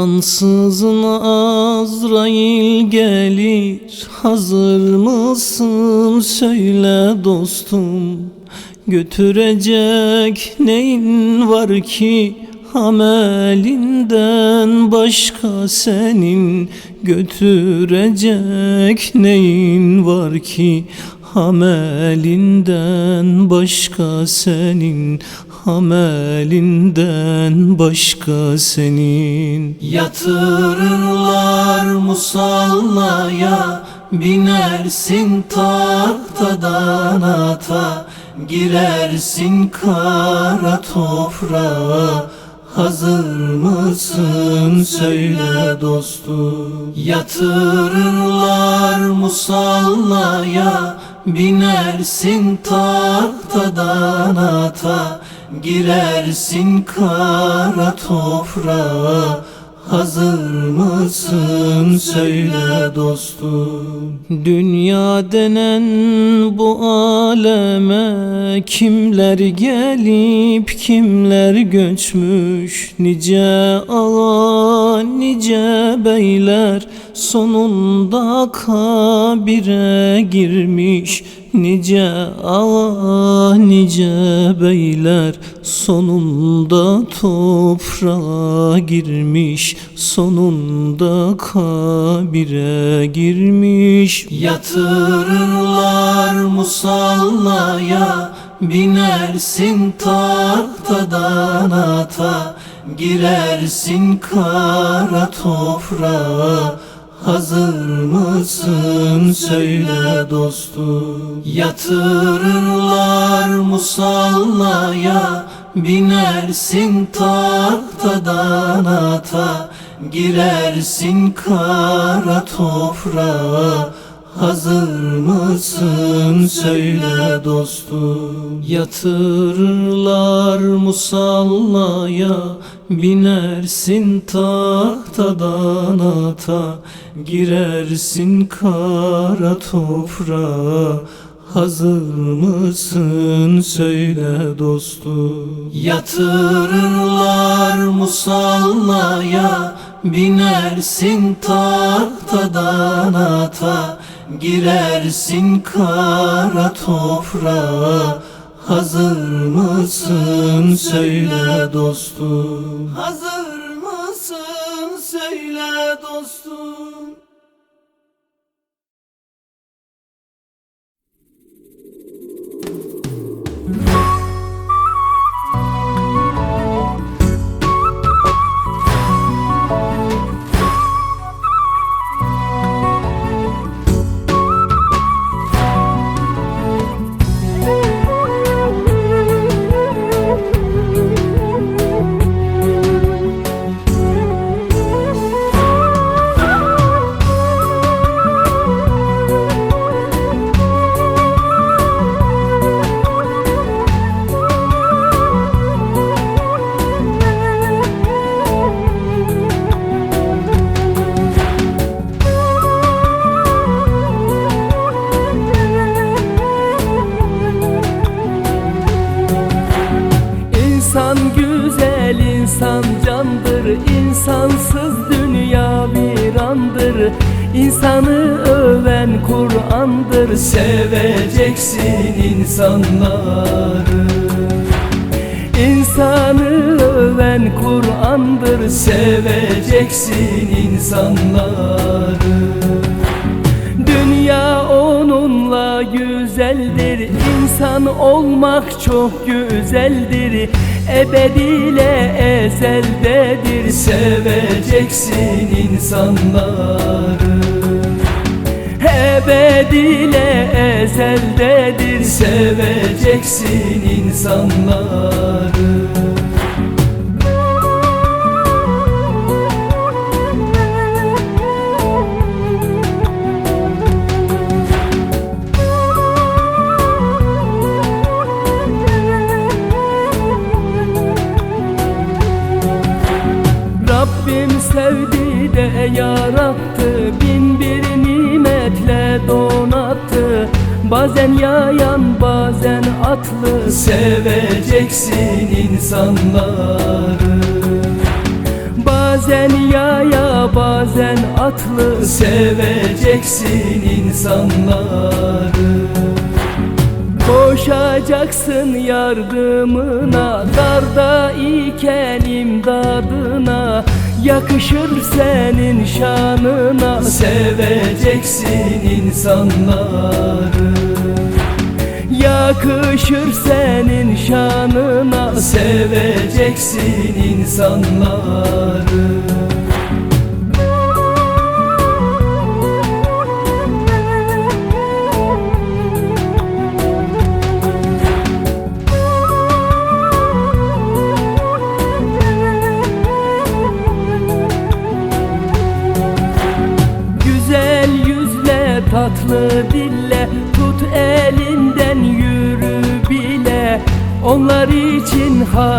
Ansızın Azrail gelir. Hazır mısın? Söyle dostum. Götürecek neyin var ki? Amelinden başka senin. Götürecek neyin var ki? Amelinden başka senin Amelinden başka senin. Yatırırlar musallaya Binersin tahtadan ata Girersin kara toprağa. Hazır mısın söyle dostum? Yatırırlar musallaya Binersin tahtadan ata Girersin kara toprağa. Hazır mısın? Söyle dostum. Dünya denen bu aleme Kimler gelip kimler göçmüş? Nice ağa nice beyler Sonunda kabire girmiş Nice ağa nice beyler Sonunda toprağa girmiş Sonunda kabire girmiş. Yatırırlar musallaya Binersin tahtadan ata Girersin kara toprağa Hazır mısın? Söyle dostum. Yatırırlar musallaya Binersin tahtadan ata Girersin kara toprağa Hazır mısın? Söyle dostum. Yatırırlar musallaya Binersin tahtadan ata Girersin kara toprağa. Hazır mısın? Söyle dostum. Yatırırlar musallaya Binersin tahtadan ata Girersin kara toprağa. Hazır mısın? Söyle dostum. Hazır mısın? Söyle dostum İnsanı öven Kur'an'dır Seveceksin insanları. İnsanı öven Kur'an'dır Seveceksin insanları. Dünya onunla güzeldir İnsan olmak çok güzeldir. Ebediyle ezeldedir Seveceksin insanları Ebediyle ezeldedir Seveceksin insanları. Rabbim sevdi de yarattı Bazen yayan bazen atlı. Seveceksin insanları. Bazen yaya bazen atlı. Seveceksin insanları. Koşacaksın yardımına Darda iken imdadına. Yakışır senin şanına. Seveceksin insanları Yakışır senin şanına. Seveceksin insanları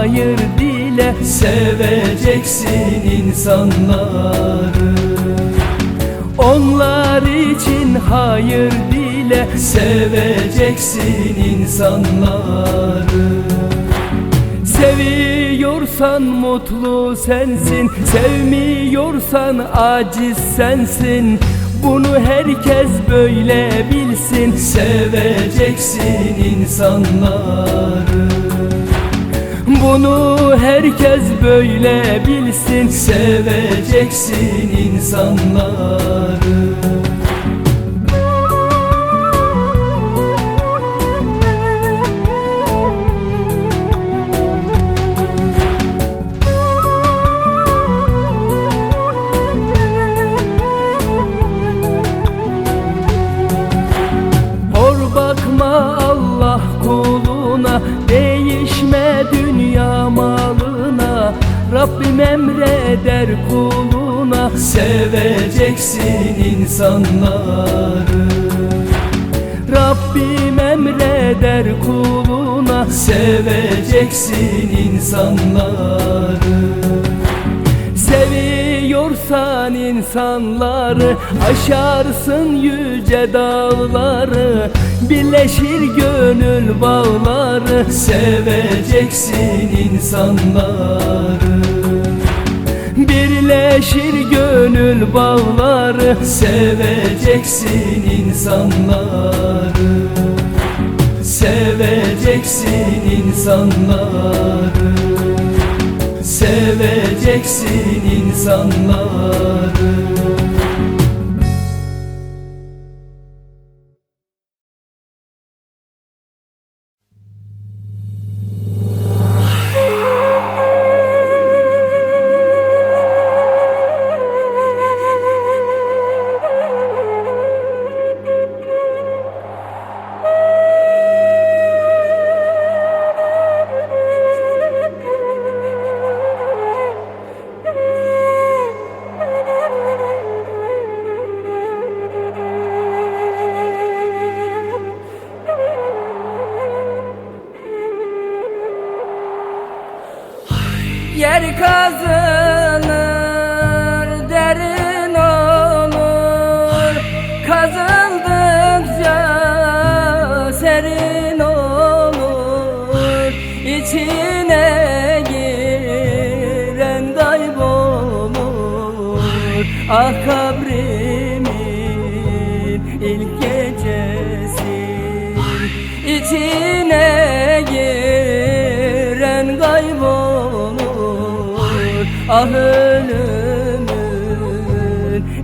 hayır dile. Seveceksin insanları. Onlar için hayır dile. Seveceksin insanları. Seviyorsan mutlu sensin. Sevmiyorsan aciz sensin. Bunu herkes böyle bilsin. Seveceksin insanları Bunu herkes böyle bilsin. Seveceksin insanları insanları. Rabbim emreder kuluna Seveceksin insanları. Seviyorsan insanları Aşarsın yüce dağları. Birleşir gönül bağları Seveceksin insanları Birleşir gönül bağları. Seveceksin insanları. Seveceksin insanları. Seveceksin insanları Ah kabrimin ilk gecesi. İçine giren kaybolur. Ah ölümün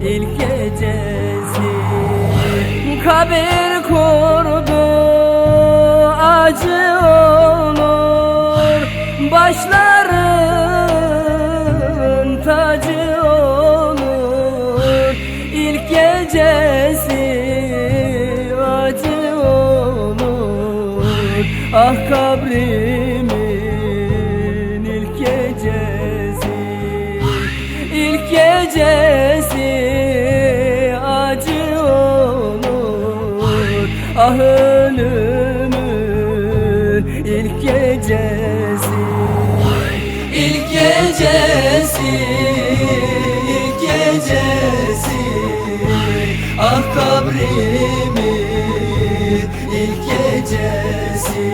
ilk gecesi. Kabir Ah kabrimin ilk gecesi. İlk gecesi acı olur. Ah ölümün ilk gecesi. İlk gecesi, ilk gecesi. Ah kabrimin ilk gecesi.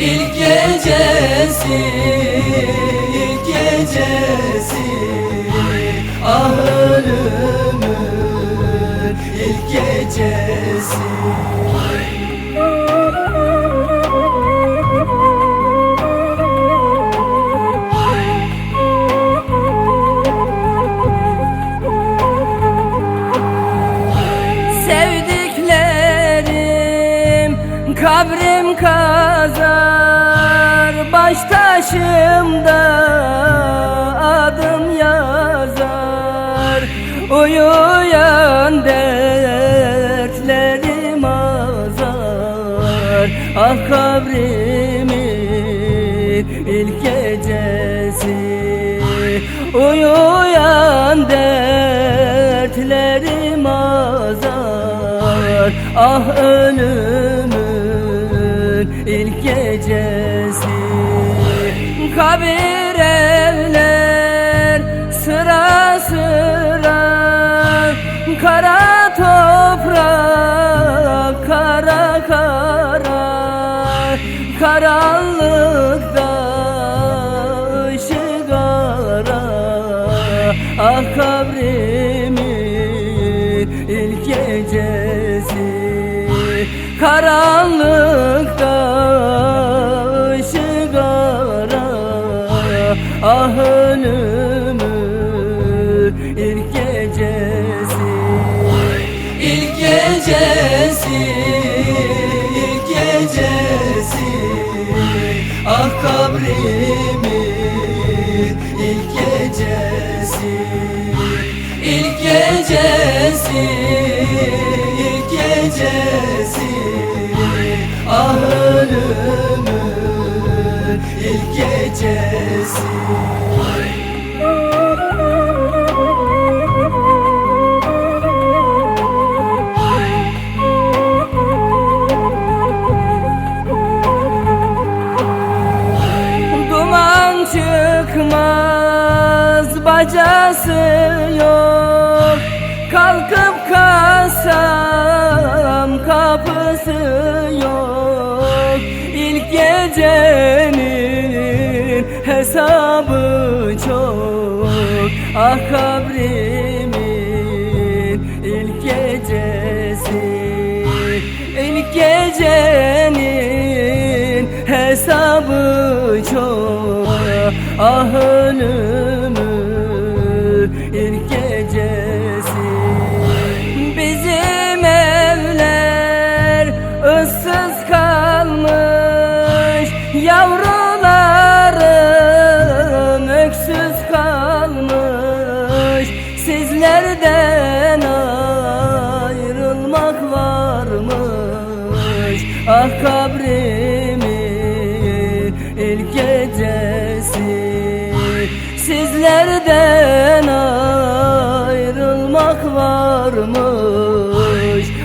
İlk gecesi. İlk gecesi. Ah ölümün ilk gecesi. Kabrim kazar Baş taşımda adım yazar. Uyuyan dertlerim azar. Ah kabrimin ilk gecesi. Uyuyan dertlerim azar. Ah ilk gecesi. Kabir evler sıra sıra Kara toprak kara kara Karanlıkta ışık ara Ah kabrimin ilk gecesi Karanlıkta ışık ara Ah ölümün ilk gecesi. İlk gecesi, ilk gecesi. Ah kabrimin ilk gecesi. İlk gecesi, ilk gecesi Ah ölümün ilk gecesi bacası yok. Kalkıp kalsam kapısı hesabı çok. Ah kabrimin ilk gecesi. İlk gecenin hesabı çok. Ah ölümün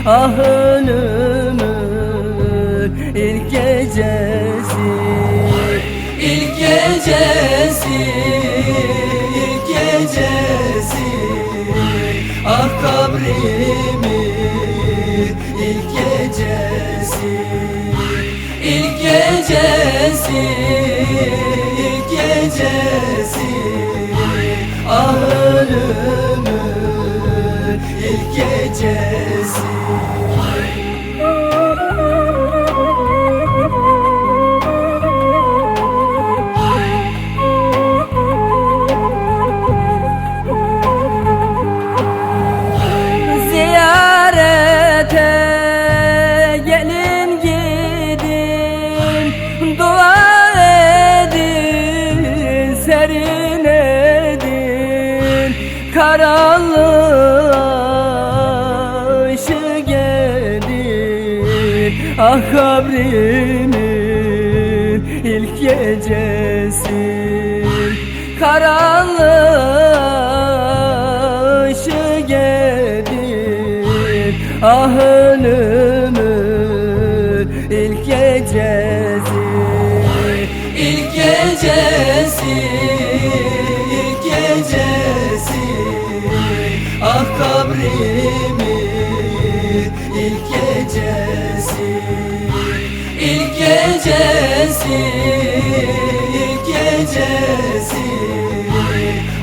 Ah ölümün ilk gecesi. İlk gecesi, ilk gecesi. Ah kabrimin ilk gecesi. İlk gecesi, ilk gecesi. Ah ölümün ilk gecesi Ah kabrimin ilk gecesi. Karanlığa ışık edin Ah ölümün ilk gecesi. İlk gecesi, ilk gecesi. Ah kabrimin İlk gecesi, ilk gecesi.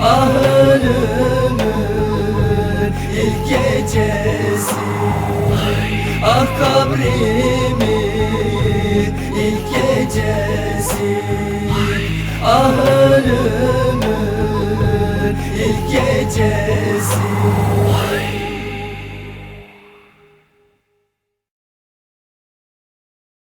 Ah ölümün ilk gecesi. Ah kabrimin ilk gecesi. Ah ölümün ilk gecesi